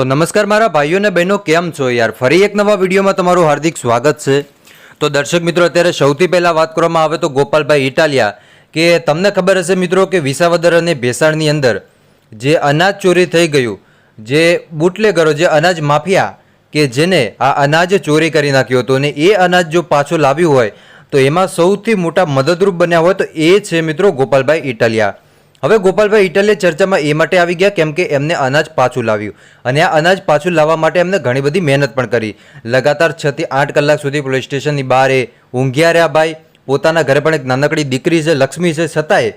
તો નમસ્કાર મારા ભાઈઓ અને બહેનો, કેમ છો યાર? ફરી એક નવા વિડીયોમાં તમારું હાર્દિક સ્વાગત છે. તો દર્શક મિત્રો, અત્યારે સૌથી પહેલાં વાત કરવામાં આવે તો ગોપાલભાઈ ઇટાલિયા કે તમને ખબર હશે મિત્રો કે વિસાવદર અને ભેસાણની અંદર જે અનાજ ચોરી થઈ ગયું, જે બુટલેગરો, જે અનાજ માફિયા કે જેને આ અનાજ ચોરી કરી નાખ્યું હતું અને એ અનાજ જો પાછું લાવ્યું હોય, તો એમાં સૌથી મોટા મદદરૂપ બન્યા હોય તો એ છે મિત્રો ગોપાલભાઈ ઇટાલિયા. હવે ગોપાલભાઈ ઇટાલિયા ચર્ચામાં એ માટે આવી ગયા કેમ કે એમને અનાજ પાછું લાવ્યું. અને આ અનાજ પાછું લાવવા માટે એમને ઘણી બધી મહેનત પણ કરી. લગાતાર છ થી આઠ કલાક સુધી પોલીસ સ્ટેશનની બહાર ઊંઘ્યા રહ્યા ભાઈ પોતાના ઘરે પણ એક નાનકડી દીકરી છે, લક્ષ્મી છે છતાંય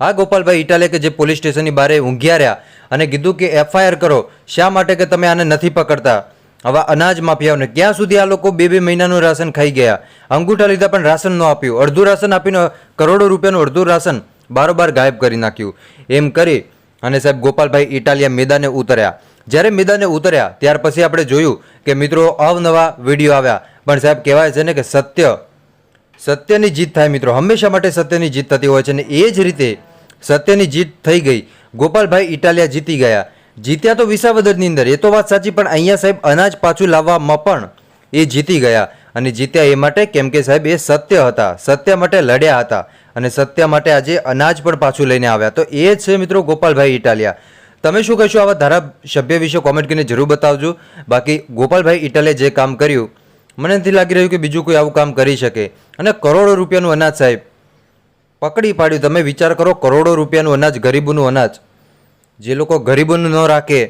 આ ગોપાલભાઈ ઇટાલે કે જે પોલીસ સ્ટેશનની બહાર ઊંઘ્યા રહ્યા અને કીધું કે એફઆઈઆર કરો, શા માટે કે તમે આને નથી પકડતા? આવા અનાજ માફિયાઓને ક્યાં સુધી આ લોકો બે બે મહિનાનું રાશન ખાઈ ગયા? અંગૂઠા લીધા પણ રાશન ન આપ્યું. અડધું રાશન આપીને કરોડો રૂપિયાનું અડધું રાશન બારોબાર ગાયબ કરી નાખ્યું. એમ કરી અને સાહેબ ગોપાલભાઈ ઇટાલિયા મેદાને ઉતર્યા. જ્યારે મેદાને ઉતર્યા, ત્યાર પછી આપણે જોયું કે મિત્રો અવનવા વીડિયો આવ્યા. પણ સાહેબ કહેવાય છે ને કે સત્ય, સત્યની જીત થાય મિત્રો. હંમેશા માટે સત્યની જીત થતી હોય છે અને એ જ રીતે સત્યની જીત થઈ ગઈ. ગોપાલભાઈ ઇટાલિયા જીતી ગયા. જીત્યા તો વિસાવદરની અંદર. એ તો વાત સાચી, પણ અહીંયા સાહેબ અનાજ પાછું લાવવામાં પણ એ જીતી ગયા. અને જીત્યા એ માટે કેમ કે સાહેબ એ સત્ય હતા. સત્ય માટે લડ્યા હતા. અને સત્ય માટે આજે અનાજ પણ પાછું લઈને આવ્યા. તો એ છે મિત્રો ગોપાલભાઈ ઇટાલિયા. તમે શું કહેશો આવા ધારાસભ્ય વિશે કોમેન્ટ કરીને જરૂર બતાવજો. બાકી ગોપાલભાઈ ઇટાલિયા જે કામ કર્યું, મને નથી લાગી રહ્યું કે બીજું કોઈ આવું કામ કરી શકે. અને કરોડો રૂપિયાનું અનાજ સાહેબ, પકડી પાડ્યું. તમે વિચાર કરો કરોડો રૂપિયાનું અનાજ, ગરીબોનું અનાજ. જે લોકો ગરીબોનું ન રાખે,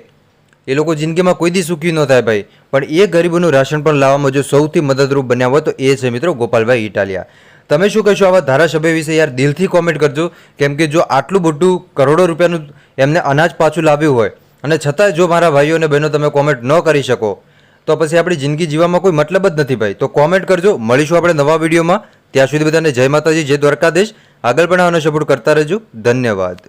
એ લોકો જિંદગીમાં કોઈ દી સુખી ન થાય ભાઈ. પણ એ ગરીબોનું રાશન પણ લાવવામાં જો સૌથી મદદરૂપ બન્યા હોય તો એ છે મિત્રો ગોપાલભાઈ ઇટાલિયા. તમે શું કહેશો આવા ધારાસભ્ય વિશે? યાર, દિલથી કોમેન્ટ કરજો. કેમ કે જો આટલું બધું કરોડો રૂપિયાનું એમને અનાજ પાછું લાવ્યું હોય, અને છતાંય જો મારા ભાઈઓ અને બહેનો તમે કોમેન્ટ ન કરી શકો, તો પછી આપણી જિંદગી જીવવામાં કોઈ મતલબ જ નથી ભાઈ. તો કોમેન્ટ કરજો. મળીશું આપણે નવા વિડીયોમાં. ત્યાં સુધી બધાને જય માતાજી, જય દ્વારકાધીશ. આગળ પણ આવવાનો સપોર્ટ કરતા રહેજો. ધન્યવાદ.